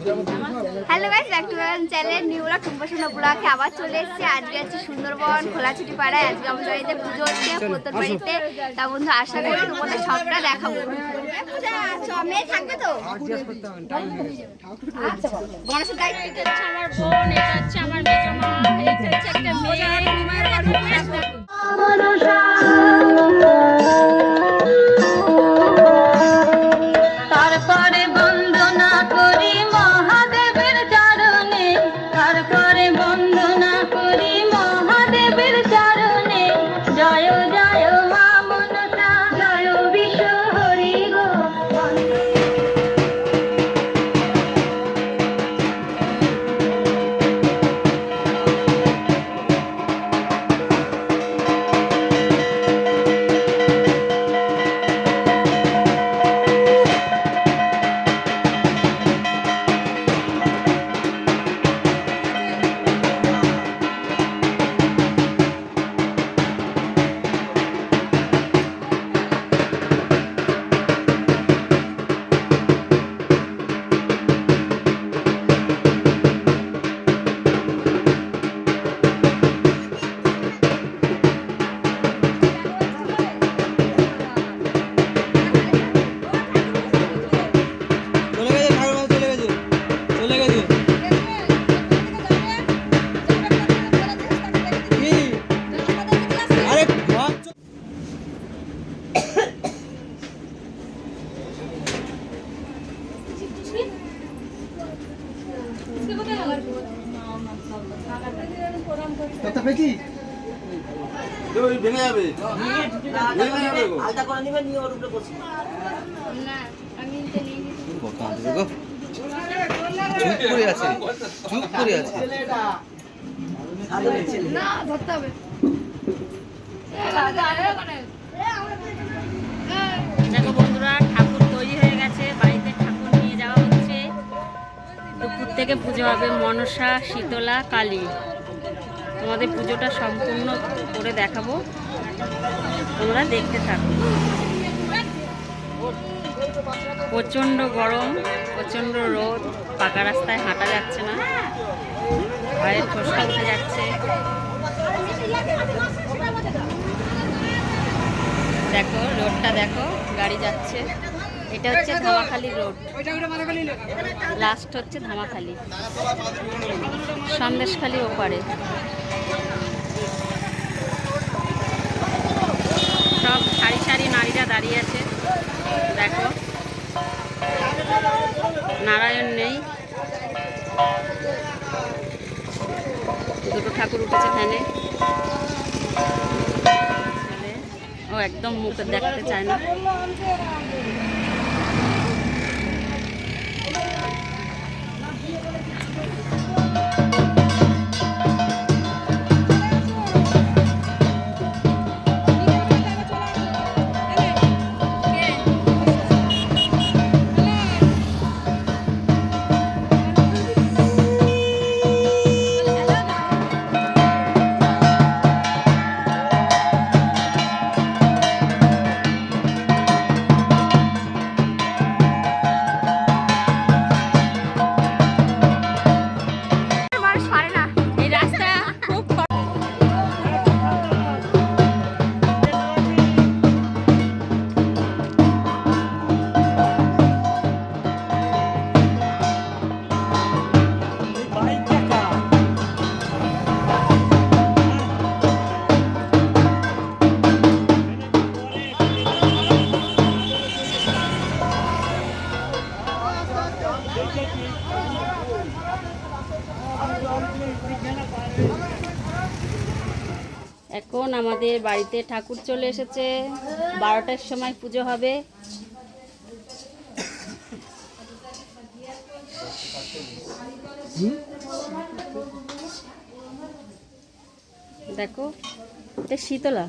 Hello guys back to my channel new vlog Tumpasona ব্লগে আবার চলে এসেছি। আজকে আছে সুন্দরবন খোলাছুটি পাড়ায় আজকে আমাদের বাড়িতে পুজো হচ্ছে প্রত্যেক বাড়িতে। তা বন্ধু আশা করি তোমাদের সবটা দেখাবো। আচ্ছা। মেয়ে থাকবে তো আচ্ছা গণেশের দায়িত্ব। কে? হচ্ছে আমার বোন এটা হচ্ছে আমার মেজো کرو ভেঙে যাবে। ভেঙে যাবে গো। করে নিবে নিয়ে ওর উপরে বসি। কথা দেবে চুপ করে আছে চুপ করে আছে। দেখো থেকে পুজো হবে মনসা, শীতলা, কালী। তোমাদের পুজোটা সম্পূর্ণ করে দেখাবো। তোমরা দেখতে থাকো। প্রচণ্ড গরম, প্রচণ্ড রোদ, পাকা রাস্তায় হাঁটা যাচ্ছে না। পায়ের ফসকা উঠে যাচ্ছে। দেখো, রোডটা দেখো, গাড়ি যাচ্ছে। এটা হচ্ছে ধামাখালি রোড। লাস্ট হচ্ছে ধামাখালি। সন্দেশখালি ওপারে। সব সারি সারি নারীরা দাঁড়িয়ে আছে। দেখো। নারায়ণ নেই। দুটো ঠাকুর উঠেছে ফ্যানে ও একদম মুখে দেখতে চায় না। এখন আমাদের বাড়িতে ঠাকুর চলে এসেছে। বারোটার সময় পুজো হবে। দেখো, এটা শীতলা।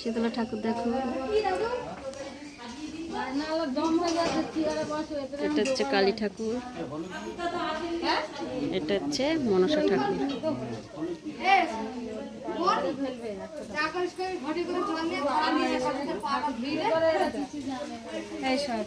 শীতলা ঠাকুর দেখো। এটা হচ্ছে কালী ঠাকুর। এটা হচ্ছে মনসা ঠাকুর। এই সব